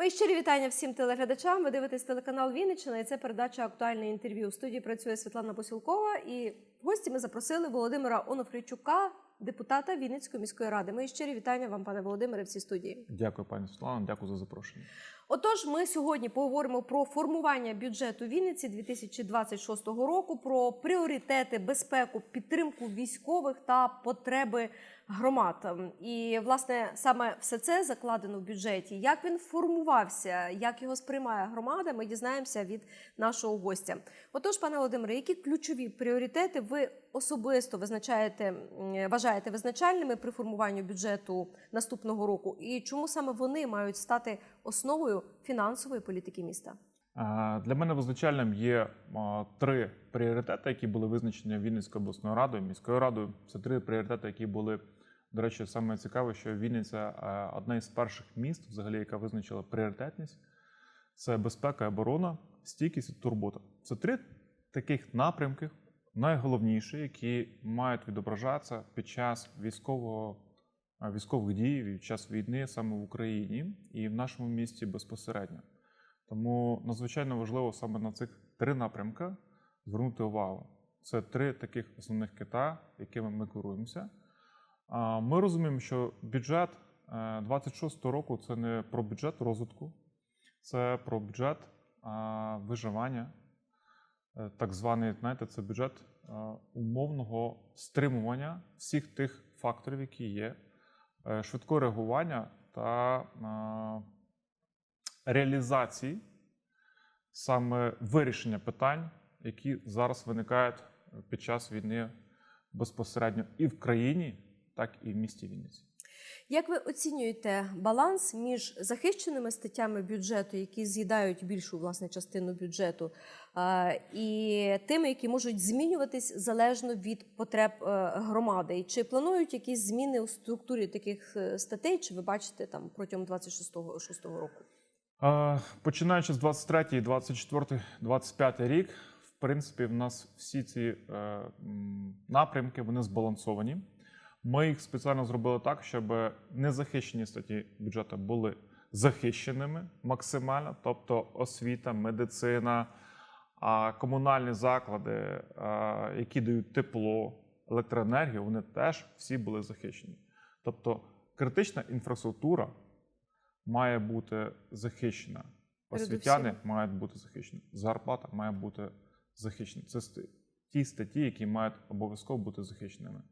Мої щирі вітання всім телеглядачам. Ви дивитесь телеканал Вінниччина і це передача актуальне інтерв'ю. В студії працює Світлана Посілкова. І в гості ми запросили Володимира Онофрійчука, депутата Вінницької міської ради. Мої щирі вітання вам, пане Володимире, в цій студії. Дякую, пані Світлана. Дякую за запрошення. Отож, ми сьогодні поговоримо про формування бюджету Вінниці 2026 року, про пріоритети, безпеку, підтримку військових та потреби громад. І власне саме все це закладено в бюджеті. Як він формувався, як його сприймає громада, ми дізнаємося від нашого гостя. Отож, пане Володимире, які ключові пріоритети ви особисто визначаєте, вважаєте визначальними при формуванні бюджету наступного року, і чому саме вони мають стати основою фінансової політики міста? Для мене визначальним є три пріоритети, які були визначені Вінницькою обласною радою, міською радою. Це три пріоритети, які були, до речі, саме цікаве, що Вінниця е, одна із перших міст, взагалі, яка визначила пріоритетність. Це безпека оборона, стійкість і турбота. Це три таких напрямки, найголовніші, які мають відображатися під час військового е, військових дій, під час війни саме в Україні і в нашому місті безпосередньо. Тому надзвичайно важливо саме на цих три напрямки звернути увагу. Це три таких основних кита, якими ми керуємося. Ми розуміємо, що бюджет 26 року це не про бюджет розвитку, це про бюджет виживання. Е, Так званий, знаєте, це бюджет умовного стримування всіх тих факторів, які є, е, швидкого реагування та реалізації саме вирішення питань, які зараз виникають під час війни безпосередньо і в країні, так і в місті Вінниці. Як ви оцінюєте баланс між захищеними статтями бюджету, які з'їдають більшу власне частину бюджету, і тими, які можуть змінюватись залежно від потреб е, громади? І чи планують якісь зміни у структурі таких е, статей? Чи ви бачите там протягом 26 року? Е, Починаючи з 23, 24, 25 рік, в принципі, в нас всі ці е, напрямки вони збалансовані. Ми їх спеціально зробили так, щоб незахищені статті бюджету були захищеними максимально, тобто освіта, медицина, комунальні заклади, які дають тепло, електроенергію, вони теж всі були захищені. Тобто критична інфраструктура має бути захищена. Освітяни мають бути захищені. Зарплата має бути захищена. Це ті статті, які мають обов'язково бути захищеними.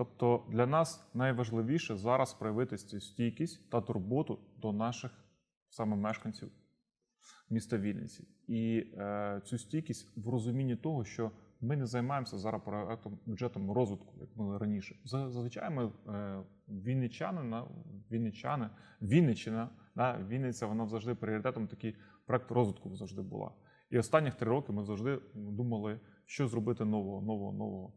Тобто для нас найважливіше зараз проявити цю стійкість та турботу до наших саме мешканців міста Вінниці. І е, цю стійкість в розумінні того, що ми не займаємося зараз проектом бюджетом розвитку, як ми раніше. Зазвичай ми е, вінничани, вінничани, Вінниччина, да, Вінниця, вона завжди пріоритетом такий проект розвитку завжди була. І останніх три роки ми завжди думали, що зробити нового, нового, нового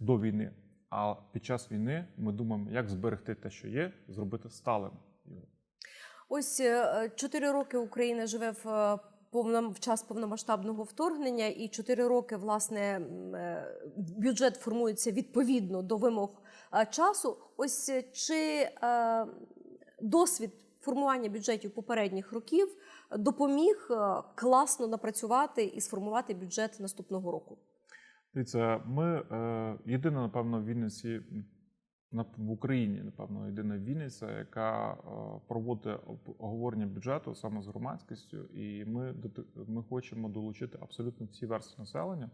до війни. А під час війни ми думаємо, як зберегти те, що є, зробити сталим. Ось е, чотири роки Україна живе в е, в час повномасштабного вторгнення, і чотири роки власне е, бюджет формується відповідно до вимог часу. Ось чи досвід формування бюджетів попередніх років допоміг класно напрацювати і сформувати бюджет наступного року? Дивіться, ми е, єдина, напевно, в Вінниці в Україні, напевно, єдина Вінниця, яка е, проводить об- обговорення бюджету саме з громадськістю, і ми, ми хочемо долучити абсолютно всі версії населення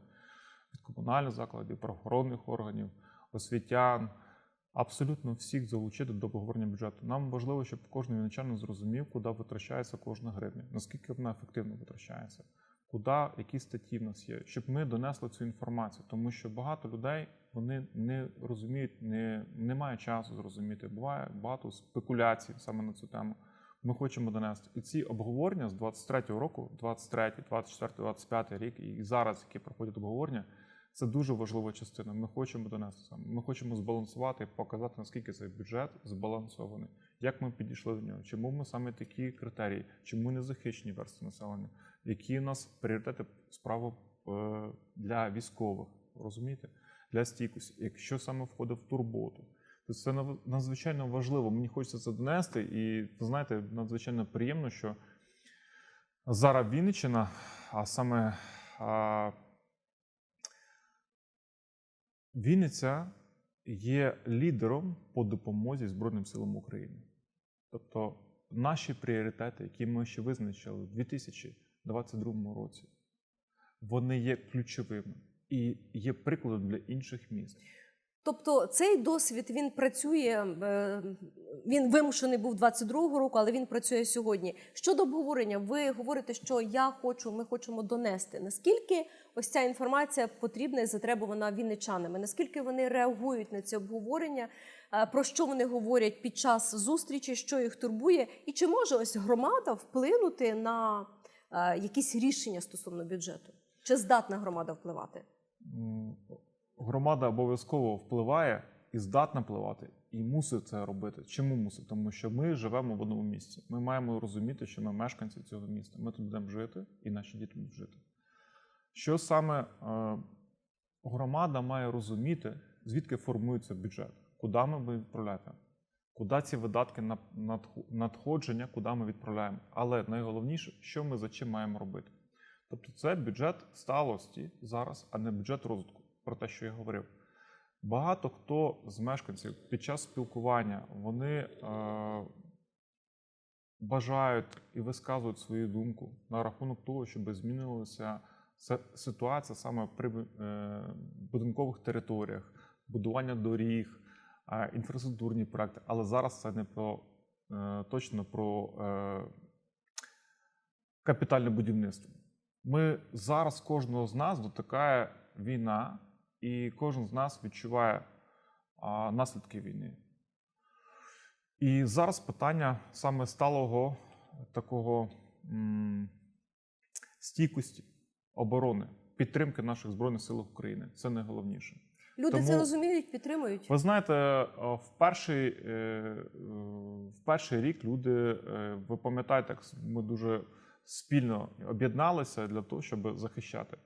від комунальних закладів, правоохоронних органів, освітян, абсолютно всіх залучити до обговорення бюджету. Нам важливо, щоб кожен вінничанин зрозумів, куди витрачається кожна гривня, наскільки вона ефективно витрачається куди, які статті в нас є, щоб ми донесли цю інформацію, тому що багато людей вони не розуміють, не, не мають часу зрозуміти. Буває багато спекуляцій саме на цю тему. Ми хочемо донести. І ці обговорення з 23-го року, 23, 24, 25 рік, і зараз, які проходять обговорення, це дуже важлива частина. Ми хочемо донести саме. Ми хочемо збалансувати показати, наскільки цей бюджет збалансований, як ми підійшли до нього, чому ми саме такі критерії, чому не захищені верстви населення, які у нас пріоритети справа е, для військових, розумієте? Для стійкості, якщо саме входить в турботу. То це надзвичайно важливо. Мені хочеться це донести, і ви знаєте, надзвичайно приємно, що Зараз Вінниччина, а саме а, Вінниця є лідером по допомозі Збройним силам України. Тобто наші пріоритети, які ми ще визначили в 2022 році, вони є ключовими і є прикладом для інших міст. Тобто цей досвід він працює. е, Він вимушений був 22-го року, але він працює сьогодні. Щодо обговорення, ви говорите, що я хочу, ми хочемо донести. Наскільки ось ця інформація потрібна і затребувана вінничанами? Наскільки вони реагують на це обговорення? Е, Про що вони говорять під час зустрічі, що їх турбує, і чи може ось громада вплинути на якісь рішення стосовно бюджету? Чи здатна громада впливати? Громада обов'язково впливає і здатна впливати, і мусить це робити. Чому мусить? Тому що ми живемо в одному місці. Ми маємо розуміти, що ми мешканці цього міста. Ми тут будемо жити, і наші діти будуть жити. Що саме е, громада має розуміти, звідки формується бюджет, куди ми будемо відправляти, куди ці видатки на надходження, куди ми відправляємо. Але найголовніше, що ми за чим маємо робити. Тобто це бюджет сталості зараз, а не бюджет розвитку, про те, що я говорив. Багато хто з мешканців під час спілкування вони е, бажають і висказують свою думку на рахунок того, щоб змінилася ситуація саме при е, будинкових територіях, будування доріг, інфраструктурні проекти. Але зараз це не про е, точно про е, капітальне будівництво. Ми зараз кожного з нас дотикає війна, і кожен з нас відчуває наслідки війни. І зараз питання саме сталого такого стійкості оборони, підтримки наших Збройних сил України. Це найголовніше. Люди Тому- це розуміють, підтримують. Ви знаєте, е, в перший, е, в перший рік люди, е, ви пам'ятаєте, ми дуже спільно об'єдналися для того, щоб захищати.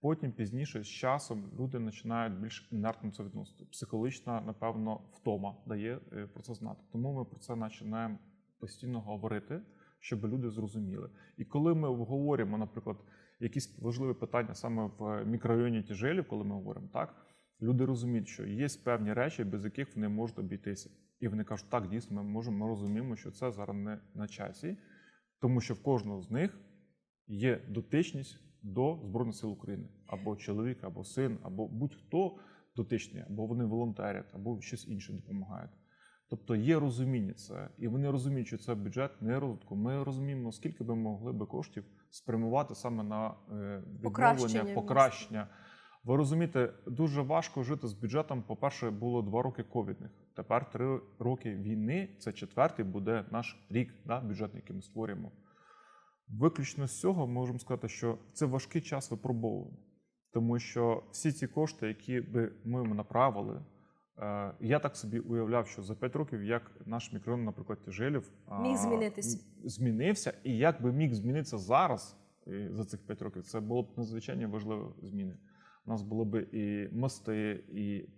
Потім пізніше з часом люди починають більш інертно це відносити. Психологічна, напевно, втома дає про це знати. Тому ми про це починаємо постійно говорити, щоб люди зрозуміли. І коли ми обговорюємо, наприклад, якісь важливі питання саме в мікрорайоні Тяжелів, коли ми говоримо так, люди розуміють, що є певні речі, без яких вони можуть обійтися. І вони кажуть, так, дійсно, ми можемо, ми розуміємо, що це зараз не на часі, тому що в кожного з них є дотичність до Збройних сил України, або чоловік, або син, або будь-хто дотичний, або вони волонтерять, або щось інше допомагають. Тобто є розуміння це, і вони розуміють, що це бюджет не розвитку. Ми розуміємо, скільки би могли би коштів спрямувати саме на е, Покращення відновлення, покращення. Ви розумієте, дуже важко жити з бюджетом. По-перше, було два роки ковідних. Тепер три роки війни. Це четвертий буде наш рік да, бюджетний, який ми створюємо. Виключно з цього можемо сказати, що це важкий час випробовування, тому що всі ці кошти, які би ми направили, е, я так собі уявляв, що за 5 років як наш мікрорайон, наприклад, Тяжелів, Міг змінитись. м, змінився, і як би міг змінитися зараз за цих 5 років, це було б надзвичайно важливі зміни. У нас було б і мости, і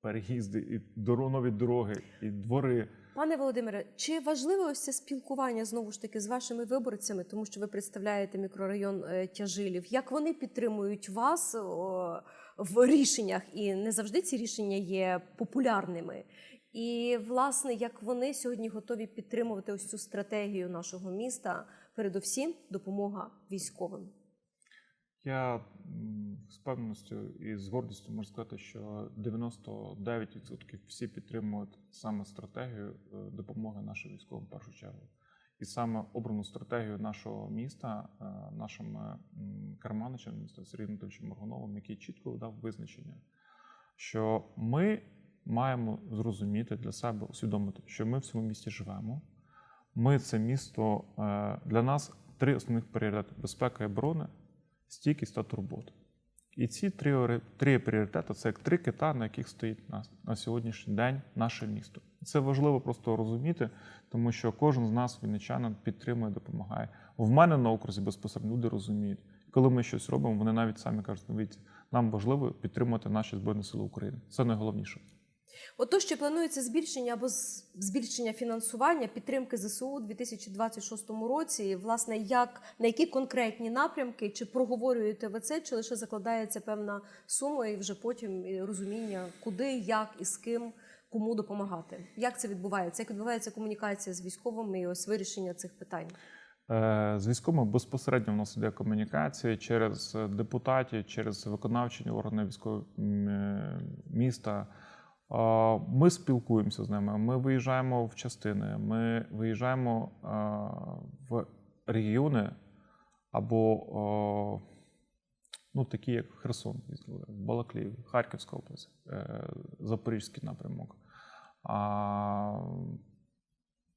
переїзди, і нові дороги, і двори. Пане Володимире, чи важливе ось це спілкування знову ж таки з вашими виборцями, тому що ви представляєте мікрорайон е, Тяжилів? Як вони підтримують вас в рішеннях? І не завжди ці рішення є популярними. І власне, як вони сьогодні готові підтримувати ось цю стратегію нашого міста, передусім допомога військовим. Я з певністю і з гордістю можу сказати, що 99% всі підтримують саме стратегію е, допомоги нашим військовим в першу чергу. І саме обрану стратегію нашого міста, е, нашим е, м, керманичем міста Сергієм Анатольовичем Моргуновим, який чітко дав визначення, що ми маємо зрозуміти для себе, усвідомити, що ми в цьому місті живемо. Ми це місто для нас три основних пріоритети: безпека і оборона, стійкість та турбота. І ці три, три пріоритети це як три кита, на яких стоїть на, на сьогоднішній день наше місто. Це важливо просто розуміти, тому що кожен з нас, вінничанин, підтримує, допомагає. В мене на окрузі безпосередньо люди розуміють. Коли ми щось робимо, вони навіть самі кажуть, дивіться, нам важливо підтримувати наші Збройні Сили України. Це найголовніше. Отож, чи планується збільшення або збільшення фінансування підтримки ЗСУ у 2026 році? І, власне, як на які конкретні напрямки чи проговорюєте ви це, чи лише закладається певна сума, і вже потім розуміння, куди, як і з ким, кому допомагати? Як це відбувається? Як відбувається комунікація з військовими і ось вирішення цих питань? Е, З військовими безпосередньо в нас іде комунікація через депутатів, через виконавчі органи військового е, міста. Ми спілкуємося з ними. Ми виїжджаємо в частини, ми виїжджаємо в регіони або ну, такі, як Херсон, Балаклів, Харківська область, е, Запорізький напрямок.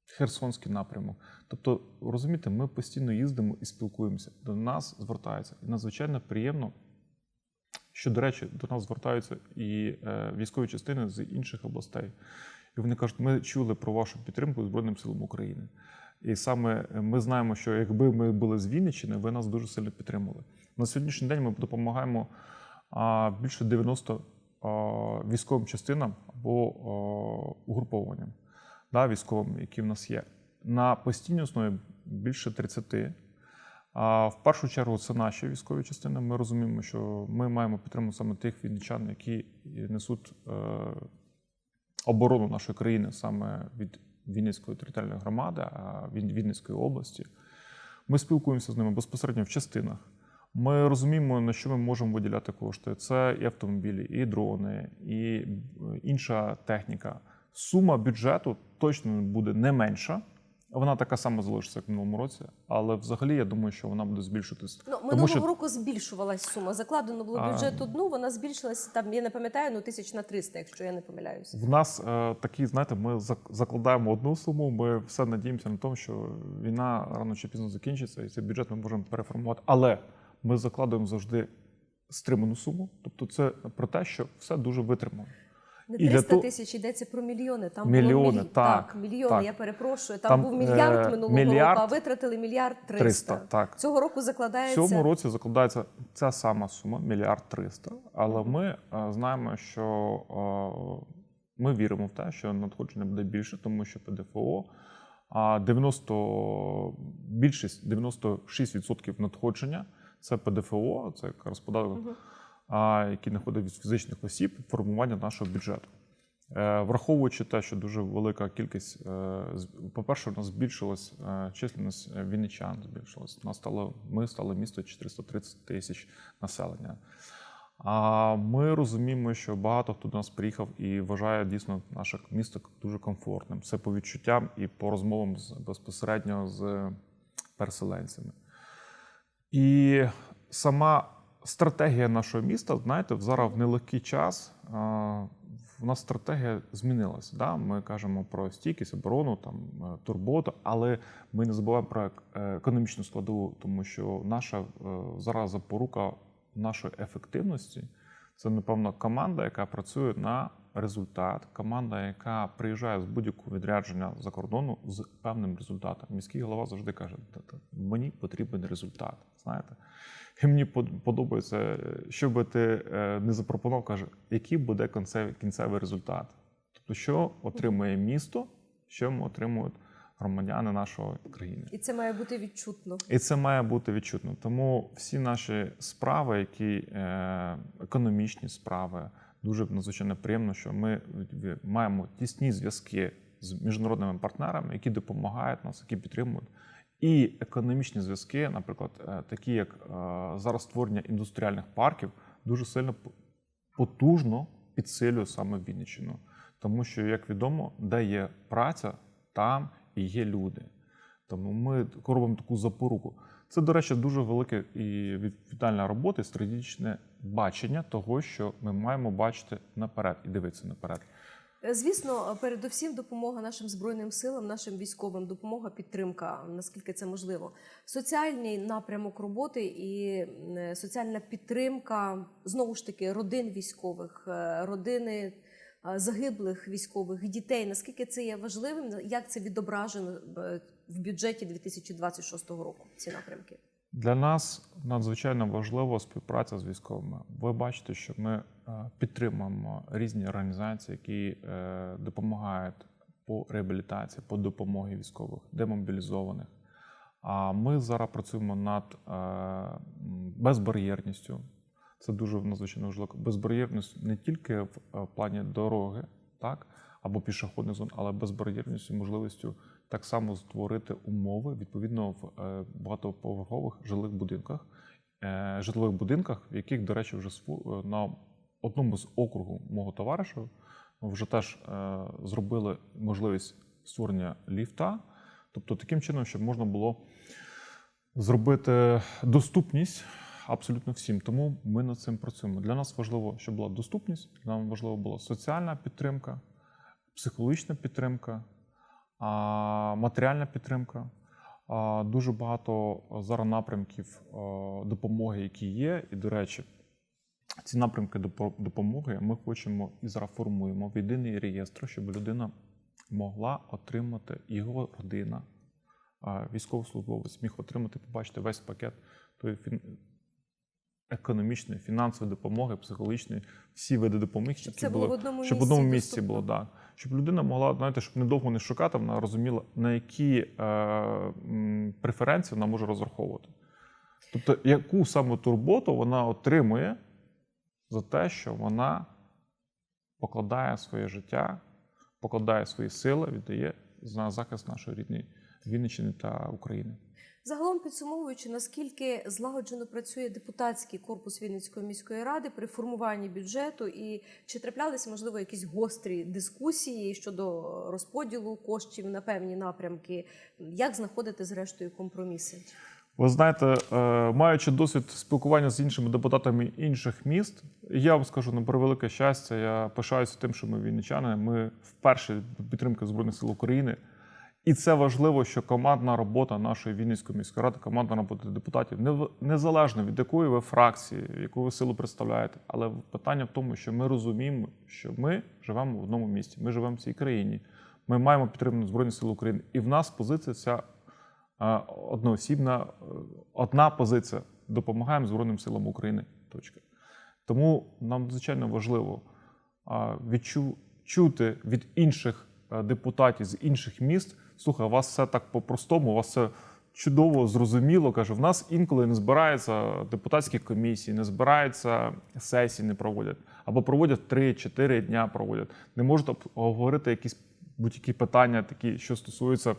Херсонський напрямок. Тобто, розумієте, ми постійно їздимо і спілкуємося. До нас звертаються. І надзвичайно приємно, що, до речі, до нас звертаються і е, військові частини з інших областей. І вони кажуть, ми чули про вашу підтримку Збройним силам України. І саме е, ми знаємо, що якби ми були з Вінниччини, ви нас дуже сильно підтримували. На сьогоднішній день ми допомагаємо більше 90 військовим частинам або угрупованням да, військовим, які в нас є. На постійній основі більше 30. А в першу чергу це наші військові частини. Ми розуміємо, що ми маємо підтримувати саме тих вінничан, які несуть е, оборону нашої країни саме від Вінницької територіальної громади, а від Вінницької області. Ми спілкуємося з ними безпосередньо в частинах. Ми розуміємо, на що ми можемо виділяти кошти. Це і автомобілі, і дрони, і е, інша техніка. Сума бюджету точно буде не менша. Вона така сама залишиться, як в минулому році, але взагалі я думаю, що вона буде збільшуватись. Ну, минулого що- року збільшувалась сума. Закладено було А. бюджет одну, вона збільшилась там, я не пам'ятаю, ну тисяч на 300, якщо я не помиляюсь. В нас е, такі, знаєте, ми закладаємо одну суму. Ми все надіємося на тому, що війна рано чи пізно закінчиться, і цей бюджет ми можемо переформувати. Але ми закладуємо завжди стриману суму. Тобто, це про те, що все дуже витримано. Не І 300 того- тисяч йдеться про мільйони. Там Мільйони, було міль... так, мільйони. так. Я перепрошую. Там, Там, був мільярд е, минулого мільярд- року, а витратили мільярд 300. 300, так. Цього року В цьому році закладається ця сама сума мільярд триста. Але ми е, знаємо, що е, ми віримо в те, що надходження буде більше, тому що ПДФО а 90, більшість 96% надходження це ПДФО, це якраз податок, який надходить від фізичних осіб, формування нашого бюджету. Е, Враховуючи те, що дуже велика кількість, е, по-перше, у нас збільшилась е, численність вінничан, збільшилась. Нас стало, ми стали місто 430 тисяч населення. А ми розуміємо, що багато хто до нас приїхав і вважає дійсно наше місто дуже комфортним. Це по відчуттям і по розмовам з, безпосередньо з переселенцями. І сама стратегія нашого міста, знаєте, зараз в нелегкий час в нас стратегія змінилася. Да? Ми кажемо про стійкість, оборону, там, е, турботу, але ми не забуваємо про е, економічну складову, тому що наша е, зараз запорука нашої ефективності це, напевно, команда, яка працює на результат, команда, яка приїжджає з будь-якого відрядження за кордону з певним результатом. Міський голова завжди каже: «Та-та, мені потрібен результат. Знаєте, і мені под- подобається, що би ти е, не запропонував, каже, який буде кінцевий результат. Тобто, що отримує місто, що ми отримують громадяни нашої країни. і це має бути відчутно. І це має бути відчутно. Тому всі наші справи, які е, економічні справи, дуже надзвичайно приємно, що ми маємо тісні зв'язки з міжнародними партнерами, які допомагають нас, які підтримують. І економічні зв'язки, наприклад, е, такі як е, зараз створення індустріальних парків, дуже сильно потужно підсилює саме Вінниччину. Тому що, як відомо, де є праця, там і є люди. Тому ми робимо таку запоруку. Це, до речі, дуже велика і відповідальна робота, і стратегічне бачення того, що ми маємо бачити наперед і дивитися наперед. Е, Звісно, передусім допомога нашим збройним силам, нашим військовим, допомога, підтримка, наскільки це можливо. Соціальний напрямок роботи і е, соціальна підтримка знову ж таки родин військових, е, родини е, загиблих військових, дітей. Наскільки це є важливим? Як це відображено е, в бюджеті 2026 року? Ці напрямки? Для нас надзвичайно важлива співпраця з військовими. Ви бачите, що ми е, підтримуємо різні організації, які е, допомагають по реабілітації, по допомогі військових, демобілізованих. А ми зараз працюємо над е, безбар'єрністю. Це дуже надзвичайно важливо. Безбар'єрність не тільки в е, плані дороги, так, або пішохідних зон, але безбар'єрністю, можливістю так само створити умови відповідно в е, багатоповерхових жилих будинках, е, житлових будинках, в яких, до речі, вже на одному з округу мого товариша вже теж зробили можливість створення ліфта. Тобто таким чином, щоб можна було зробити доступність абсолютно всім. Тому ми над цим працюємо. Для нас важливо, щоб була доступність, нас важливо була соціальна підтримка, психологічна підтримка, матеріальна підтримка. Дуже багато зараз напрямків допомоги, які є. І, до речі, ці напрямки допомоги ми хочемо і зараз формуємо в єдиний реєстр, щоб людина могла отримати його родина, військовослужбовець міг отримати, побачити весь пакет тої. Економічної, фінансової допомоги, психологічної, всі види допомоги, Щоб це було в одному щоб в місці одному місці доступно. було, да. щоб людина могла, знаєте, щоб недовго не шукати, вона розуміла, на які е, м, преференції вона може розраховувати. Тобто, яку саме турботу вона отримує за те, що вона покладає своє життя, покладає свої сили, віддає на захист нашої рідної Вінниччини та України. Загалом підсумовуючи, наскільки злагоджено працює депутатський корпус Вінницької міської ради при формуванні бюджету, і чи траплялися можливо якісь гострі дискусії щодо розподілу коштів на певні напрямки? Як знаходити зрештою компроміси? Ви знаєте, е, маючи досвід спілкування з іншими депутатами інших міст, я вам скажу на превелике щастя. Я пишаюся тим, що ми вінничани. Ми вперше підтримки Збройних сил України. І це важливо, що командна робота нашої Вінницької міської ради, командна робота депутатів, незалежно від якої ви фракції, яку ви силу представляєте. Але питання в тому, що ми розуміємо, що ми живемо в одному місті, ми живемо в цій країні. Ми маємо підтримати Збройні Сили України. І в нас позиція ця е, одноосібна, е, одна позиція. Допомагаємо Збройним силам України. Точка. Тому нам звичайно важливо а, відчу, чути від інших е, депутатів з інших міст. Слухай, у вас все так по-простому, у вас все чудово, зрозуміло. Каже, в нас інколи не збираються депутатські комісії, не збираються сесії, не проводять. Або проводять 3-4 дня проводять. Не можуть обговорити якісь будь-які питання, такі, що стосуються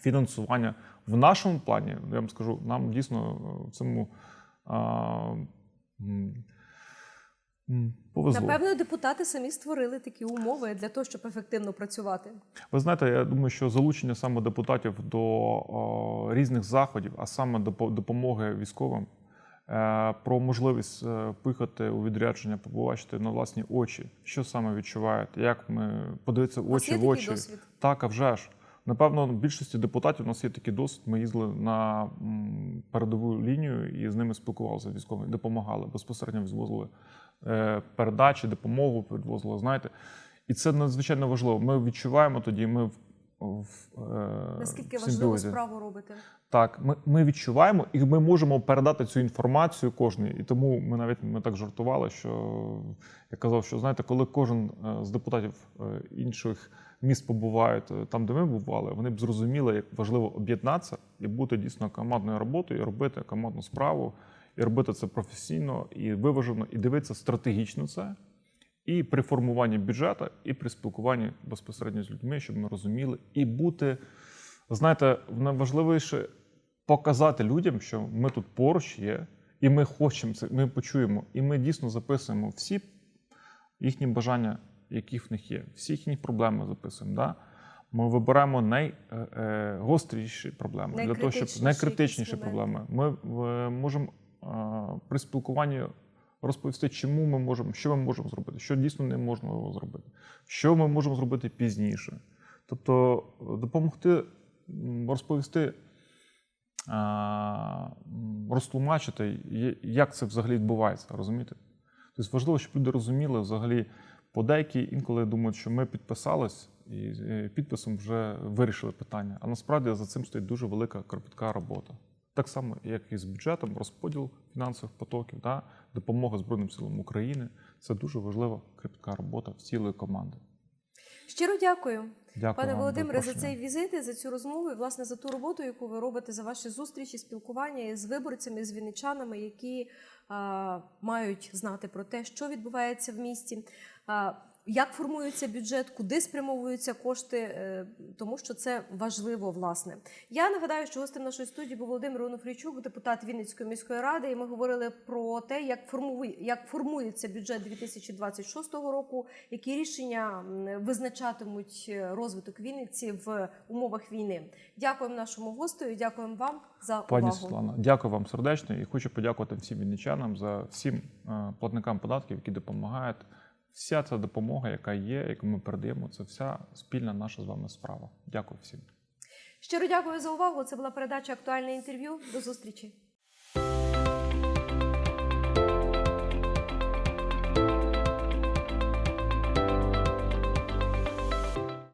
фінансування. В нашому плані, я вам скажу, нам дійсно е, в цьому а, повезло. Напевно, депутати самі створили такі умови для того, щоб ефективно працювати. Ви знаєте, я думаю, що залучення саме депутатів до о, різних заходів, а саме до по- допомоги військовим, е, про можливість е, поїхати у відрядження, побачити на власні очі, що саме відчувають, як ми подивитися очі в очі. досвід? Так, а вже ж. Напевно, більшості депутатів у нас є такий досвід. Ми їздили на передову лінію і з ними спілкувалися військовими, допомагали, безпосередньо відвозили е, передачі, допомогу відвозили, знаєте. І це надзвичайно важливо. Ми відчуваємо тоді, ми в, е, Наскільки в важливу справу робите? Так, ми, ми відчуваємо і ми можемо передати цю інформацію кожній. І тому ми навіть ми так жартували, що я казав, що знаєте, коли кожен е, з депутатів е, інших міст побувають там, де ми бували, вони б зрозуміли, як важливо об'єднатися і бути дійсно командною роботою, і робити командну справу, і робити це професійно і виважено, і дивитися стратегічно це. І при формуванні бюджету, і при спілкуванні безпосередньо з людьми, щоб ми розуміли, і бути, знаєте, найважливіше показати людям, що ми тут поруч є, і ми хочемо це, ми почуємо, і ми дійсно записуємо всі їхні бажання, які в них є, всі їхні проблеми записуємо. Да? Ми вибираємо найгостріші проблеми для того, щоб Найкритичніші проблеми. Ми е, можемо е, при спілкуванні розповісти, чому ми можемо, що ми можемо зробити, що дійсно не можна зробити, що ми можемо зробити пізніше. Тобто е, допомогти розповісти, розтлумачити, як це взагалі відбувається, розумієте? Тобто важливо, щоб люди розуміли взагалі, по деякі інколи думають, що ми підписались і е, підписом вже вирішили питання. А насправді за цим стоїть дуже велика кропітка робота. Так само, як і з бюджетом, розподіл фінансових потоків, да, допомога Збройним силам України. Це дуже важлива кропітка робота цілої команди. Щиро дякую. Дякую Пане Володимире, за цей візит, і за цю розмову і власне за ту роботу, яку ви робите за ваші зустрічі, спілкування з виборцями, з вінничанами, які а, мають знати про те, що відбувається в місті, а, як формується бюджет, куди спрямовуються кошти, е, тому що це важливо, власне. Я нагадаю, що гостем нашої студії був Володимир Онуфрійчук, депутат Вінницької міської ради, і ми говорили про те, як формує як формується бюджет 2026 року, які рішення визначатимуть е, розвиток Вінниці в умовах війни. Дякуємо нашому гостю і дякуємо вам за Пані увагу. Світлана, дякую вам сердечно і хочу подякувати всім вінничанам за всім е, платникам податків, які допомагають. Вся ця допомога, яка є, яку ми передаємо, це вся спільна наша з вами справа. Дякую всім. Щиро дякую за увагу. Це була передача актуальне інтерв'ю. До зустрічі.